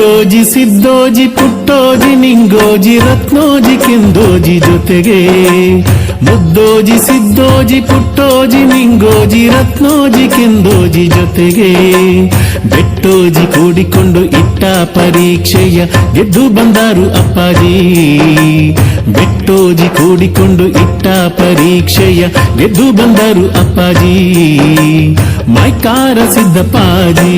ಮುದ್ದೋಜಿ ಸಿದ್ದೋಜಿ, ಪುಟ್ಟೋಜಿ, ನಿಂಗೋಜಿ, ರತ್ನೋಜಿ, ಕಿಂದೋಜಿ ಜೊತೆಗೆ. ಮುದ್ದೋಜಿ, ಸಿದ್ದೋಜಿ, ಪುಟ್ಟೋಜಿ, ನಿಂಗೋಜಿ, ರತ್ನೋಜಿ, ಕಿಂದೋಜಿ ಜೊತೆಗೆ. ಬೆಟ್ಟೋಜಿ ಕೂಡಿಕೊಂಡು ಇಟ್ಟ ಪರೀಕ್ಷೆಯ ಗೆದ್ದು ಬಂದಾರು ಅಪ್ಪಾಜಿ. ಬೆಟ್ಟೋಜಿ ಕೂಡಿಕೊಂಡು ಇಟ್ಟ ಪರೀಕ್ಷೆಯ ಗೆದ್ದು ಬಂದಾರು ಅಪ್ಪಾಜಿ. ಮೈಕಾರ ಸಿದ್ದಪ್ಪಾಜಿ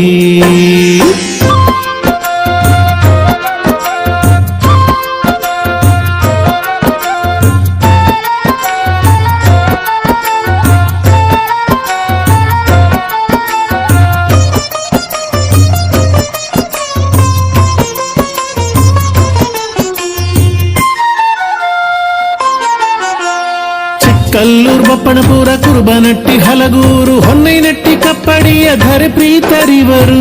ಚಿಕ್ಕಲ್ಲೂರ್ ಬಪ್ಪಣಪುರ ಕುರುಬನಟ್ಟಿ ಹಲಗೂರು ಹೊನ್ನೈನಟ್ಟಿ ಕಪ್ಪಡಿಯ ಧರೆ ಪ್ರೀತರಿವರು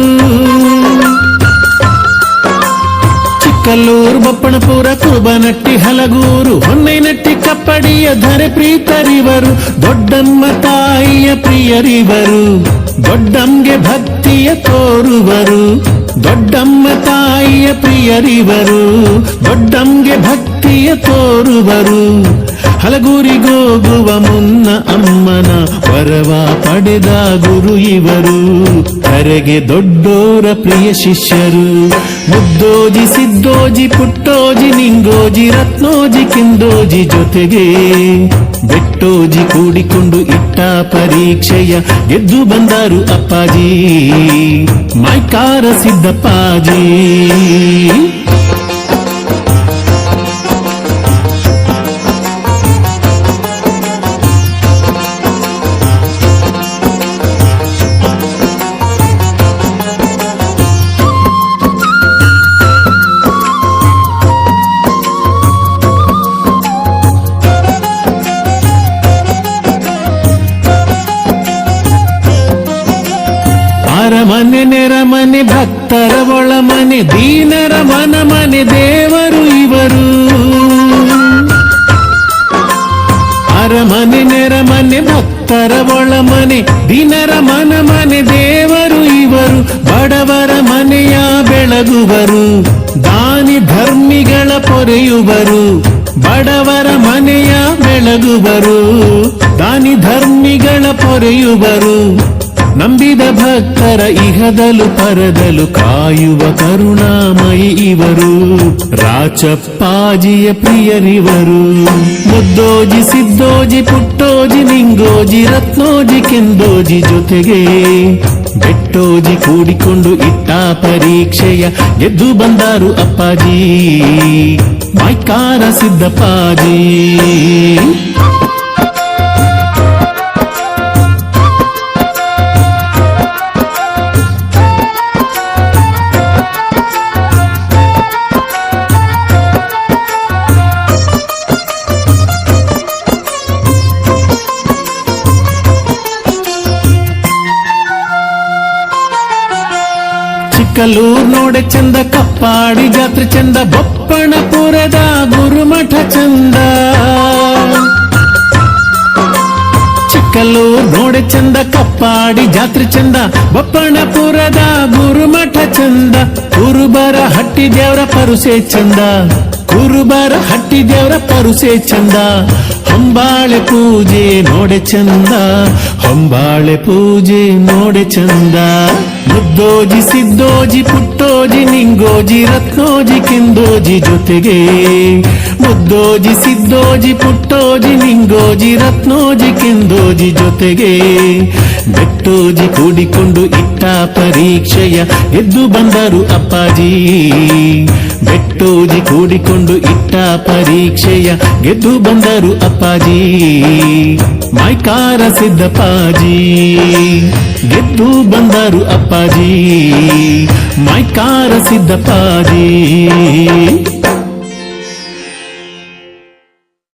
ಚಿಕ್ಕಲ್ಲೂರು ಬಪ್ಪಣಪುರ ಕುರುಬನಟ್ಟಿ ಹಲಗೂರು ಹೊನ್ನೈನಟ್ಟಿ ಕಪ್ಪಡಿಯ ಧರೆ ಪ್ರೀತರಿವರು ದೊಡ್ಡಮ್ಮ ತಾಯಿಯ ಪ್ರಿಯರಿವರು ದೊಡ್ಡಮ್ಗೆ ಭಕ್ತಿಯ ತೋರುವರು ದೊಡ್ಡಮ್ಮ ತಾಯಿಯ ಪ್ರಿಯರಿವರು ದೊಡ್ಡಮ್ಗೆ ಭಕ್ತಿಯ ತೋರುವರು ಹಲಗೂರಿಗೋಗುವ ಮುನ್ನ ಅಮ್ಮನ ವರವ ಪಡೆದ ಗುರು ಇವರು. ಕರೆಗೆ ದೊಡ್ಡೋರ ಪ್ರಿಯ ಶಿಷ್ಯರು. ಮುದ್ದೋಜಿ, ಸಿದ್ದೋಜಿ, ಪುಟ್ಟೋಜಿ, ನಿಂಗೋಜಿ, ರತ್ನೋಜಿ, ಕಿಂದೋಜಿ ಜೊತೆಗೆ ಬೆಟ್ಟೋಜಿ ಕೂಡಿಕೊಂಡು ಇಟ್ಟ ಪರೀಕ್ಷೆಯ ಗೆದ್ದು ಬಂದರು ಅಪ್ಪಾಜಿ. ಮೈಕಾರ ಸಿದ್ದಪ್ಪಾಜಿ. ನೆರಮನೆ ಭಕ್ತರ ಒಳಮನೆ, ದೀನರ ಮನ ಮನೆ ದೇವರು ಇವರು. ಅರಮನೆ, ನೆರಮನೆ, ಭಕ್ತರ ಒಳಮನೆ, ದೀನರ ಮನ ಮನೆ ದೇವರು ಇವರು. ಬಡವರ ಮನೆಯ ಬೆಳಗುವರು, ದಾನಿ ಧರ್ಮಿಗಳ ಪೊರೆಯುವರು. ಬಡವರ ಮನೆಯ ಬೆಳಗುವರು, ದಾನಿ ಧರ್ಮಿಗಳ ಪೊರೆಯುವರು. ನಂಬಿದ ಭಕ್ತರ ಇಹದಲು ಪರದಲು ಕಾಯುವ ಕರುಣಾಮಯಿ ಇವರು. ರಾಚಪ್ಪಾಜಿಯ ಪ್ರಿಯರಿವರು. ಮುದ್ದೋಜಿ, ಸಿದ್ದೋಜಿ, ಪುಟ್ಟೋಜಿ, ನಿಂಗೋಜಿ, ರತ್ನೋಜಿ, ಕೆಂದೋಜಿ ಜೊತೆಗೆ ಬೆಟ್ಟೋಜಿ ಕೂಡಿಕೊಂಡು ಇಟ್ಟ ಪರೀಕ್ಷೆಯ ಗೆದ್ದು ಬಂದಾರು ಅಪ್ಪಾಜಿ. ಮೈಕಾರ ಸಿದ್ದಪ್ಪಾಜಿ. ಚಿಕ್ಕಲ್ಲೂರ್ ನೋಡೆ ಚಂದ, ಕಪ್ಪಾಡಿ ಜಾತ್ರೆ ಚಂದ, ಬೊಪ್ಪಣಪುರದ ಗುರುಮಠ ಚಂದ. ಚಿಕ್ಕಲ್ಲೂರ್ ನೋಡೆ ಚಂದ, ಕಪ್ಪಾಡಿ ಜಾತ್ರೆ ಚಂದ, ಬೊಪ್ಪಣಪುರದ ಗುರುಮಠ ಚಂದ. ಕುರುಬರ ಹಟ್ಟಿ ದೇವರ ಪರುಸೆ ಚಂದ. ಕುರುಬರ ಹಟ್ಟಿ ದೇವರ ಪರುಸೆ ಚಂದ. ಹೊಂಬಾಳೆ ಪೂಜೆ ನೋಡೆ ಚಂದ. ಹೊಂಬಾಳೆ ಪೂಜೆ ನೋಡೆ ಚಂದ. ಮುದ್ದೋಜಿ ಸಿದ್ದೋಜಿ, ಪುಟ್ಟೋಜಿ, ನಿಂಗೋಜಿ, ರತ್ನೋಜಿ, ಕಿಂದೋಜಿ ಜೊತೆಗೆ. ಮುದ್ದೋಜಿ, ಸಿದ್ದೋಜಿ, ಪುಟ್ಟೋಜಿ, ನಿಂಗೋಜಿ, ರತ್ನೋಜಿ, ಕಿಂದೋಜಿ ಜೊತೆಗೆ. ಬೆಟ್ಟೋಜಿ ಕೂಡಿಕೊಂಡು ಇಟ್ಟ ಪರೀಕ್ಷೆಯ ಎದ್ದು ಬಂದರು ಅಪ್ಪಾಜಿ. ಬೆಟ್ಟೋಜಿ ಕೂಡಿಕೊಂಡು ಇಟ್ಟ ಪರೀಕ್ಷೆಯ ಗೆದ್ದು ಬಂದರು ಅಪ್ಪಾಜಿ. ಮೈಕಾರ ಸಿದ್ದಪ್ಪಾಜಿ ಗೆದ್ದು ಬಂದರು ಅಪ್ಪಾಜಿ. ಮೈಕಾರ ಸಿದ್ದಪ್ಪಾಜಿ